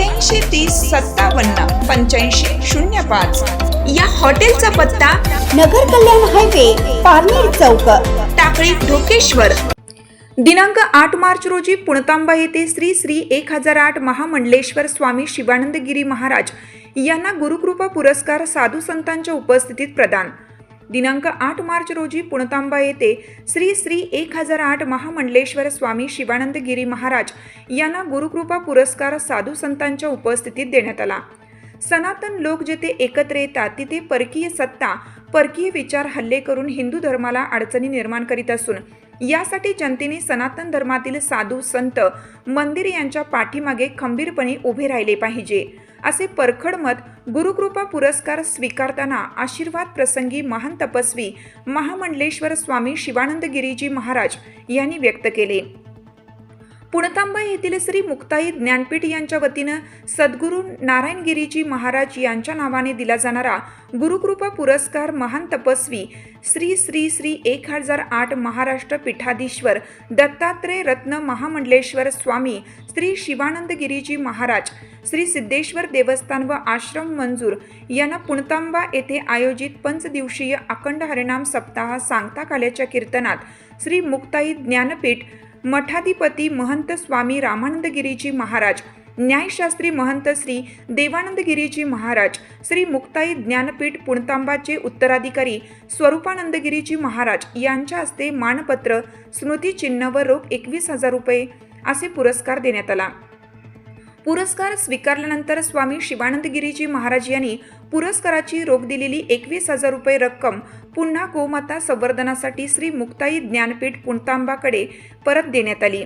अठ्ठ्याऐंशी तीस सत्तावन्न पंच्याऐंशी शून्य पाच. या हॉटेलचा पत्ता नगर कल्याण हायवे पारनेर चौक टाकळी ढोकेश्वर. दिनांक आठ मार्च रोजी पुणतांबा येथे श्री श्री एक हजार आठ महामंडलेश्वर स्वामी शिवानंद गिरी महाराज यांना गुरुकृपा पुरस्कार साधू संतांच्या उपस्थितीत प्रदान. दिनांक आठ मार्च रोजी पुणतांबा येथे श्री श्री एक हजार आठ महामंडलेश्वर स्वामी शिवानंद गिरी महाराज यांना गुरुकृपा पुरस्कार साधू संतांच्या उपस्थितीत देण्यात आला. सनातन लोक जिथे एकत्र येतात तिथे परकीय सत्ता परकीय विचार हल्ले करून हिंदू धर्माला अडचणी निर्माण करीत असून यासाठी जनतेने सनातन धर्मातील साधू संत मंदिर यांच्या पाठीमागे खंबीरपणे उभे राहिले पाहिजे. असे परखड मत गुरुकृपा पुरस्कार स्वीकारताना आशीर्वाद प्रसंगी महान तपस्वी महामंडलेश्वर स्वामी शिवानंद गिरीजी महाराज यांनी व्यक्त केले. पुणतांबा येथील श्री मुक्ताई ज्ञानपीठ यांच्या वतीनं सद्गुरू नारायणगिरीजी महाराज यांच्या नावाने दिला जाणारा गुरुकृपा पुरस्कार महान तपस्वी श्री श्री श्री एक हजार आठ महाराष्ट्र पीठाधीश्वर दत्तात्रय रत्न महामंडलेश्वर स्वामी श्री शिवानंद गिरीजी महाराज श्री सिद्धेश्वर देवस्थान व आश्रम मंजूर यांना पुणतांबा येथे आयोजित पंचदिवसीय अखंड हरिनाम सप्ताह सांगता काल्याच्या कीर्तनात श्री मुक्ताई ज्ञानपीठ मठाधिपती महंत स्वामी रामानंदगिरीजी महाराज न्यायशास्त्री महंत श्री देवानंदगिरीजी महाराज श्री मुक्ताई ज्ञानपीठ पुणतांबाचे उत्तराधिकारी स्वरूपानंदगिरीजी महाराज यांच्या हस्ते मानपत्र स्मृतिचिन्ह व रोख एकवीस हजार रुपये असे पुरस्कार देण्यात आला. पुरस्कार स्वीकारल्यानंतर स्वामी शिवानंद गिरीजी महाराज यांनी पुरस्काराची रोख दिलेली एकवीस हजार रुपये रक्कम पुन्हा गोमाता संवर्धनासाठी श्री मुक्ताई ज्ञानपीठ पुणतांबाकडे परत देण्यात आली.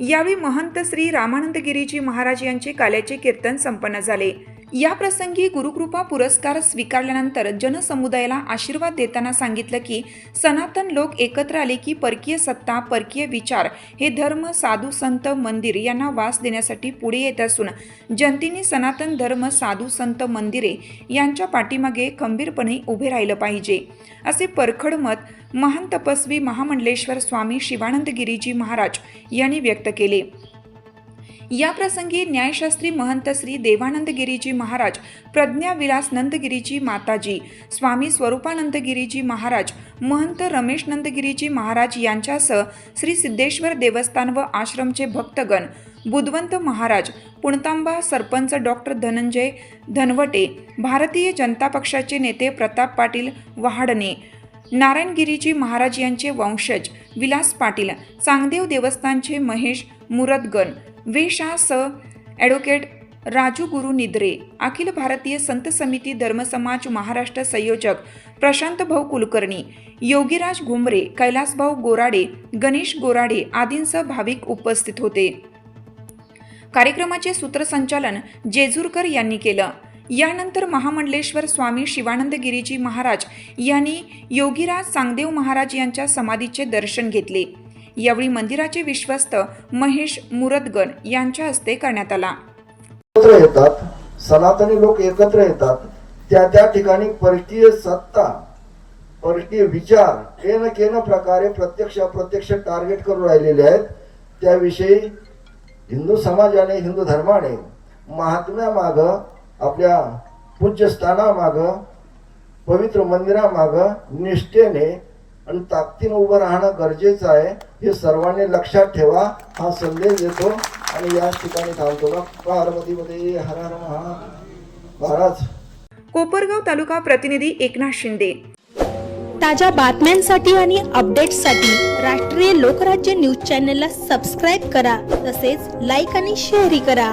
यावेळी महंत श्री रामानंद गिरीजी महाराज यांचे काल्याचे कीर्तन संपन्न झाले. या प्रसंगी गुरुकृपा पुरस्कार स्वीकारल्यानंतर जनसमुदायाला आशीर्वाद देताना सांगितलं की सनातन लोक एकत्र आले की परकीय सत्ता परकीय विचार हे धर्म साधू संत मंदिर यांना वास देण्यासाठी पुढे येत असून जनतेने सनातन धर्म साधू संत मंदिरे यांच्या पाठीमागे खंबीरपणे उभे राहिलं पाहिजे. असे परखड मत महान तपस्वी महामंडलेश्वर स्वामी शिवानंद गिरीजी महाराज यांनी व्यक्त केले. या प्रसंगी न्यायशास्त्री महंत श्री देवानंद गिरीजी महाराज प्रज्ञा विलास नंदगिरीजी माताजी स्वामी स्वरूपानंद गिरीजी महाराज महंत रमेश नंदगिरीजी महाराज यांच्यासह श्री सिद्धेश्वर देवस्थान व आश्रमचे भक्तगण बुधवंत महाराज पुणतांबा सरपंच डॉक्टर धनंजय धनवटे भारतीय जनता पक्षाचे नेते प्रताप पाटील वहाडणे नारायणगिरीजी महाराज यांचे वंशज विलास पाटील चांगदेव देवस्थानचे महेश मुरदगण वे शाह स ॲडव्होकेट राजू गुरु निद्रे अखिल भारतीय संत समिती धर्मसमाज महाराष्ट्र संयोजक प्रशांत भाऊ कुलकर्णी योगीराज घुमरे कैलासभाऊ गोराडे गणेश गोराडे आदींसह भाविक उपस्थित होते. कार्यक्रमाचे सूत्रसंचालन जेजूरकर यांनी केलं. यानंतर महामंडलेश्वर स्वामी शिवानंद गिरीजी महाराज यांनी योगीराज सांगदेव महाराज यांच्या समाधीचे दर्शन घेतले. यावेळी मंदिराचे विश्वस्त महेश मुरदगन यांच्या हस्ते करण्यात आला. एकत्र येतात. सनातनी लोक एकत्र येतात. त्या त्या ठिकाणी परकीय सत्ता परकीय विचार केन केन प्रकारे प्रत्यक्ष अप्रत्यक्ष टार्गेट करून राहिलेले आहेत. त्याविषयी हिंदू समाजाने हिंदू धर्माने महात्म्यामाग आपल्या पूज्यस्थानामाग पवित्र मंदिरामाग निष्ठेने आणि ताकदीनं उभं राहणं गरजेचं आहे. हे सर्वांनी लक्षात ठेवा हा संदेश देतो आणि या ठिकाणी थांबतो. पार्वतीमध्ये हर हर महा महाराज. कोपरगाव तालुका प्रतिनिधी एकनाथ शिंदे. ताज्या बातम्यांसाठी आणि अपडेट्ससाठी राष्ट्रीय लोकराज्य न्यूज चॅनलला सबस्क्राईब करा तसेच लाईक आणि शेअरही करा.